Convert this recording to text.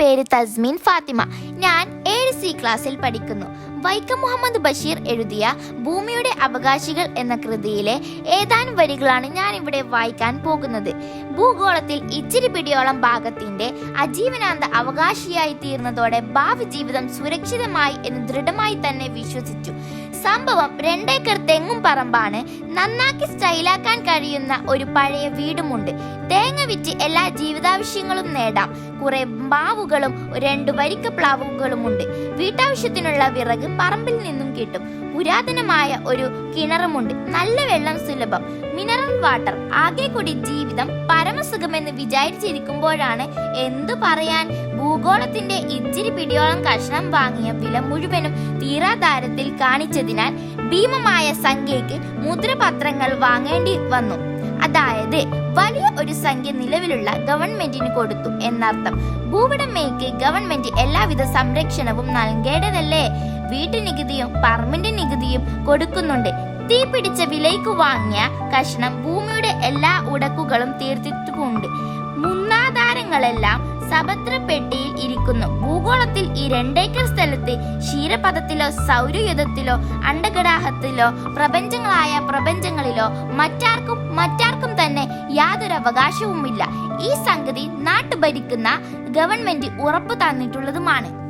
പേര് തസ്മീൻ ഫാത്തിമ. ഞാൻ സി ക്ലാസ്സിൽ പഠിക്കുന്നു. വൈക്കം മുഹമ്മദ് ബഷീർ എഴുതിയ ഭൂമിയുടെ അവകാശികൾ എന്ന കൃതിയിലെ ഏതാനും വരികളാണ് ഞാൻ ഇവിടെ വായിക്കാൻ പോകുന്നത്. ഭൂഗോളത്തിൽ ഇച്ചിരി പിടിയോളം ഭാഗത്തിന്റെ അജീവനാന്ത അവകാശിയായി തീർന്നതോടെ ഭാവി ജീവിതം സുരക്ഷിതമായി എന്ന് ദൃഢമായി തന്നെ വിശ്വസിച്ചു. സംഭവം രണ്ടേക്കർ തെങ്ങും പറമ്പാണ് നന്നാക്കി സ്റ്റൈലാക്കാൻ കഴിയുന്ന ഒരു പഴയ വീടുമുണ്ട്. തേങ്ങ വിറ്റ് എല്ലാ ജീവിതാവശ്യങ്ങളും നേടാം. കുറെ മാവുകളും രണ്ടു വരിക്ക പ്ലാവുകളുമുണ്ട് വീട്ടാവശ്യത്തിനുള്ള വിറക് പറമ്പിൽ നിന്നും കിട്ടും. പുരാതനമായ ഒരു കിണറുമുണ്ട്. നല്ല വെള്ളം സുലഭം. Mineral water. ആകെ കൂടി ജീവിതം പരമസുഖമെന്ന് വിചാരിച്ചിരിക്കുമ്പോഴാണ് എന്തു പറയാൻ? ഭൂഗോളത്തിന്റെ ഇച്ചിരി പിടിയോളം കഷ്ണം വാങ്ങിയ വില മുഴുവനും തീരാധാരത്തിൽ കാണിച്ചതിനാൽ ഭീമമായ സംഖ്യയ്ക്ക് മുദ്രപത്രങ്ങൾ വാങ്ങേണ്ടി വന്നു. അതായത് വലിയ ഒരു സംഖ്യ നിലവിലുള്ള ഗവൺമെന്റിന് കൊടുത്തു എന്നർത്ഥം. ഭൂവുടമയ്ക്ക് ഗവൺമെന്റ് എല്ലാവിധ സംരക്ഷണവും നൽകേണ്ടതല്ലേ? വീട്ടു നികുതിയും പറമ്പിന്റെ നികുതിയും കൊടുക്കുന്നുണ്ട്. തീ പിടിച്ച വിലയ്ക്ക് വാങ്ങിയ കഷ്ണം ഭൂമിയുടെ എല്ലാ ഉടക്കുകളും തീർത്തിട്ടുമുണ്ട്. മുന്നാധാരങ്ങളെല്ലാം സഭദ്രപ്പെട്ടിയിൽ ഇരിക്കുന്നു. ഭൂഗോളത്തിൽ ഈ രണ്ടേക്കർ സ്ഥലത്ത് ക്ഷീരപഥത്തിലോ സൗരയുധത്തിലോ അണ്ടഗടാഹത്തിലോ പ്രപഞ്ചങ്ങളായ പ്രപഞ്ചങ്ങളിലോ മറ്റാർക്കും മറ്റാർക്കും തന്നെ യാതൊരു അവകാശവുമില്ല ഈ സംഗതി നാട്ടു ഭരിക്കുന്ന ഗവൺമെന്റ് ഉറപ്പു തന്നിട്ടുള്ളതുമാണ്.